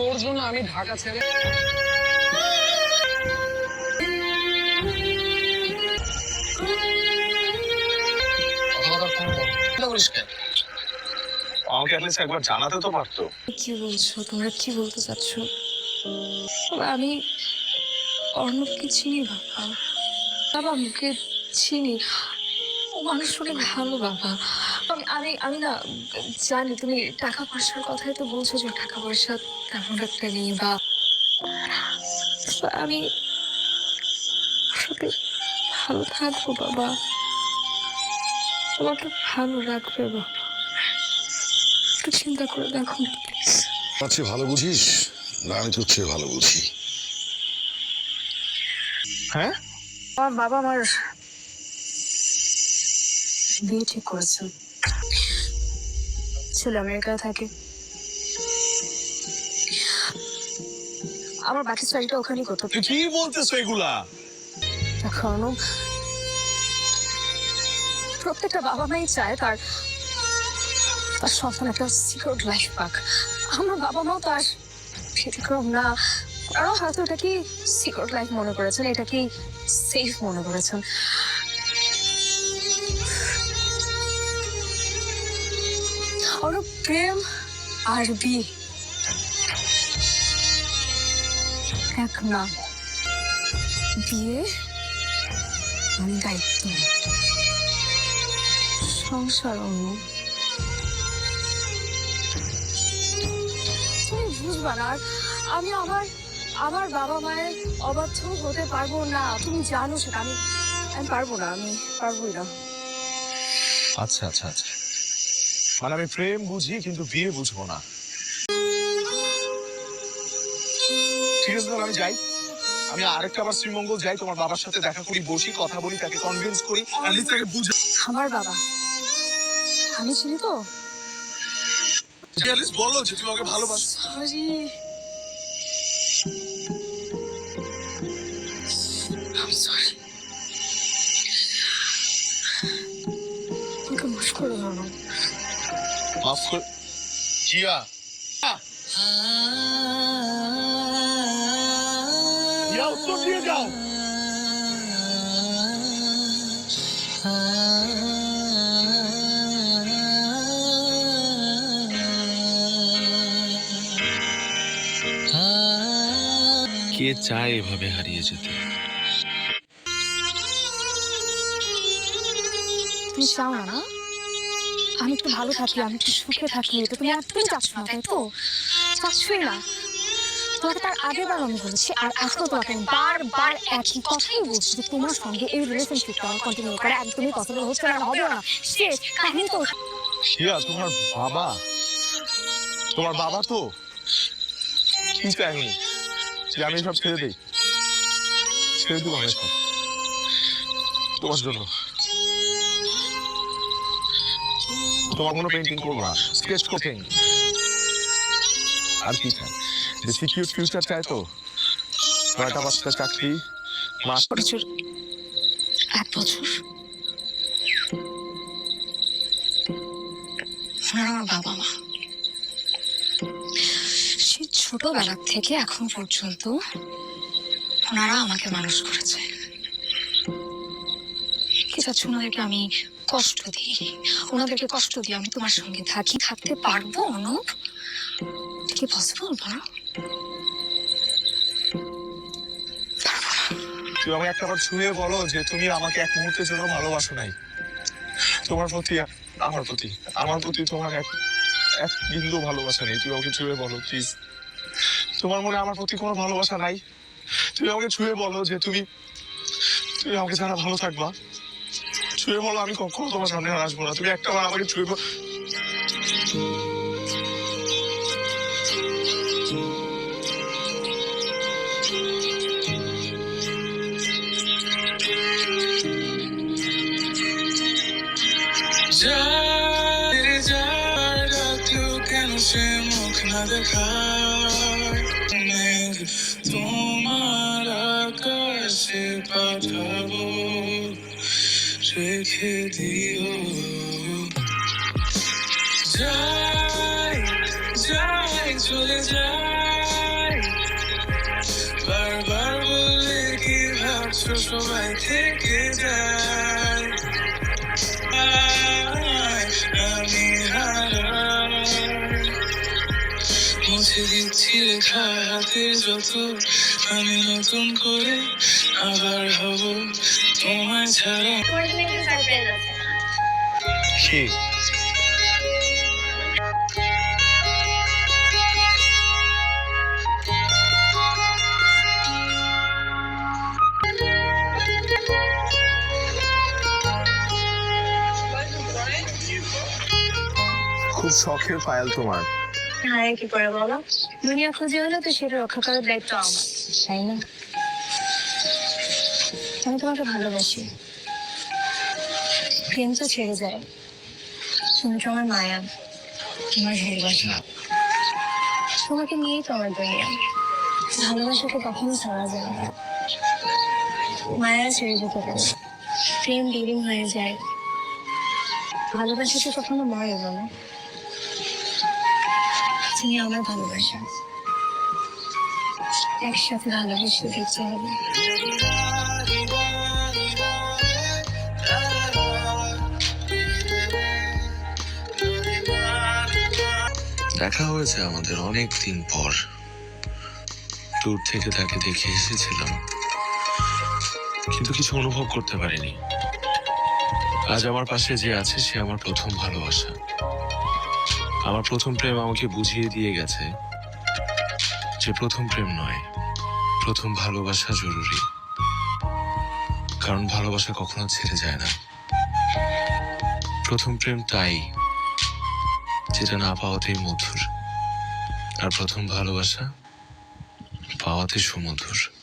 আমি ঢাকা ছেড়ে আমাকে অ্যাটলিস্ট একবার জানাতে তো পারতো। কি বলছো? তোমরা কি বলতে চাচ্ছ? আমি অর্ণবকে চিনি বাবা। বাবা মুখে চিনি ও মানুষ অনেক ভালো বাবা আমি আমি না জানি তুমি টাকা পয়সার কথাই তো বলছো যে টাকা পয়সা তেমন একটা নেই বা আমি ভালো থাকব বাবা। আমাকে ভালো রাখবে বাবা। একটু চিন্তা করে দেখো প্লিজ আমার ভালো বুঝিস? না আমি তোর চেয়ে ভালো বুঝি। হ্যাঁ? আমার বাবা আমার বিয়ে ঠিক করেছে। ছেলে আমেরিকায় থাকে। আমার বাকি স্টাডিটা ওখানেই করতে কি বলতেছো এগুলা? এখন প্রত্যেকটা বাবা মাই চায় তার তার সন্তান একটা সিকিউর লাইফ পাক। আমার বাবা মাও তার ব্যতিক্রম না। তারাও হয়তো এটাকে সিকিউর লাইফ মনে করেছেন এটাকে সেফ মনে করেছেন। অনু প্রেম আর বিয়ে এক না। বিয়ে মানে দায়িত্ব। সংসার অন্য। তুমি বুঝবা না, আমি আমার আমার বাবা মায়ের অবাধ্য হতে পারব না। তুমি জানো সেটা, আমি আমি পারব না, আমি পারবোই না। আচ্ছা আচ্ছা আচ্ছা। মানে আমি প্রেম বুঝি কিন্তু বিয়ে বুঝব না। ঠিক আছে আমি যাই। আমি আরেকটা আবার শ্রীমঙ্গল যাই তোমার বাবার সাথে দেখা করি বসি কথা বলি তাকে কনভিন্স করি least তাকে বুঝে আমার বাবা। আমি চিনি তো? বলো যে তুমি আমাকে ভালোবাসো। সরি মাফ করে জিয়া। জিয়া উত্তর দিয়ে যাও। কে চায় এভাবে হারিয়ে যেতে? তুমি চাও না? না আমি একটু ভালো থাকি, আমি একটু সুখে থাকি, এটা তুমি তুমি চাচ্ছ না, তাই তো? চাচ্ছই না। তোমাকে তার আগের বার আমি বলেছি, আর এখন তোমাকে আমি বারবার একই কথাই বলছি যে তোমার সঙ্গে এই রিলেশনশিপটা আমার কন্টিনিউ করা একদমই পসিবল হচ্ছে না হবে না। শেষ, কাহিনী তো জিয়া তোমার বাবা? তোমার বাবা তো? কি চাইনি যে আমি সব ছেড়ে দিই। ছেড়ে দিব আমি সব তোমার জন্য। তোমার কোনো পেন্টিং করব না। স্কেচ কোচিং আর কি চাই? যে সিকিউর ফিউচার চাই তো। নয়টা পাঁচটা চাকরি? মাস বছর এক বছর। আমার বাবা মা। সে ছোটবেলা থেকে এখন পর্যন্ত ওনারা আমাকে মানুষ করেছে। কি চাচ্ছ ওনাদেরকে আমি কষ্ট দিই। ওনাদেরকে কষ্ট দিই আমি তোমার সঙ্গে থাকি। থাকতে পারব, অনুপ? কি পসিবল বলো তুমি আমাকে একটা বার ছুঁয়ে বলো যে তুমি আমাকে এক মুহূর্তের জন্য ভালোবাসো নাই। তোমার প্রতি আমার প্রতি আমার প্রতি তোমার এক এক বিন্দু ভালোবাসা নেই। তুমি আমাকে ছুঁয়ে বলো প্লিজ তোমার মনে আমার প্রতি কোনো ভালোবাসা নাই? তুমি আমাকে ছুঁয়ে বলো যে তুমি তুমি আমাকে ছাড়া ভালো থাকবা। ছুঁয়ে বলো, আমি কখনো তোমার সামনে আসব না। তুমি একটা বার আমাকে ছুঁয়ে বলো। সে মুখ না দেখায়? তোমার আকাশে পাঠাবো রেখে দিও। যাই যাই, চলে যায় বারবার বলে কি ভাবছ সবাই থেকে যায়। আমি মুছে দিচ্ছি রেখা হাতে যত, আমি নতুন করে আবার হব। তোমায় ছাড়া কি খুব শখের পায়েল তোমার। হ্যাঁ কি করে বলো? দুনিয়া খুঁজে হলে তো সেটা রক্ষা করার দায়িত্ব আমার তাই না? আমি তোমাকে ভালোবাসি। প্রেম তো ছেড়ে যায়। কিন্তু আমার মায়া, তোমার ভালোবাসা। তোমাকে নিয়েই তো আমার দুনিয়া। ভালোবাসাকে কখনো ছাড়া যায় না। মায়া ছেড়ে যেতে পারে। প্রেম ডিলিং হয়ে যায়। ভালোবাসা তো কখনো মরে বলো তুমি আমার ভালোবাসা। একসাথে ভালোবেসে দেখতে হবে। দেখা হয়েছে আমাদের অনেক দিন পর। দূর থেকে তাকে দেখে এসেছিলাম। কিন্তু কিছু অনুভব করতে পারিনি। আজ আমার পাশে যে আছে, সে আমার প্রথম ভালোবাসা। আমার প্রথম প্রেম আমাকে বুঝিয়ে দিয়ে গেছে যে প্রথম প্রেম নয়, প্রথম ভালোবাসা জরুরি। কারণ ভালোবাসা কখনো ছেড়ে যায় না। প্রথম প্রেম তাই। যেটা না পাওয়াতেই মধুর। আর প্রথম ভালোবাসা পাওয়াতে সুমধুর।